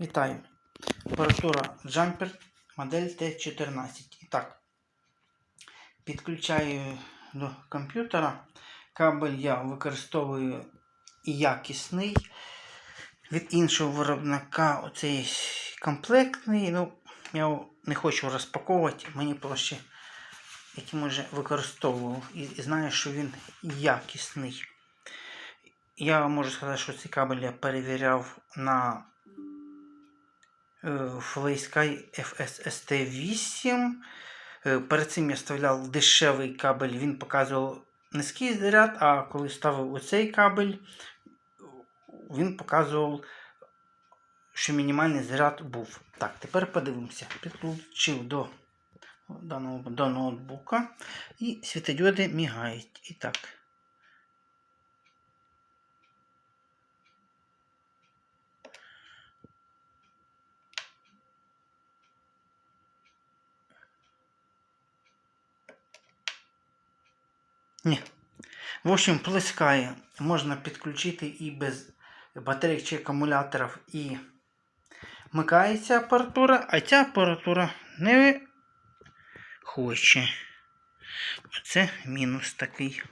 Вітаю. Апаратура Jumper модель T14. І так, підключаю до комп'ютера. Кабель я використовую якісний. Від іншого виробника оцей комплектний. Ну, я не хочу розпаковувати, мені проще, яким вже використовував. І, знаю, що він якісний. Я можу сказати, що цей кабель я перевіряв на FlySky FSST 8. Е, Перед цим я вставляв дешевий кабель, він показував низький заряд, а коли ставив оцей кабель, він показував, що мінімальний заряд був. Так, тепер подивимося. Підключив до, даного, до ноутбука і світодіоди мігають. І так. Ні. В общем, плескає. Можна підключити і без батарей чи акумуляторів і вмикається апаратура, а ця апаратура не хоче. Це мінус такий.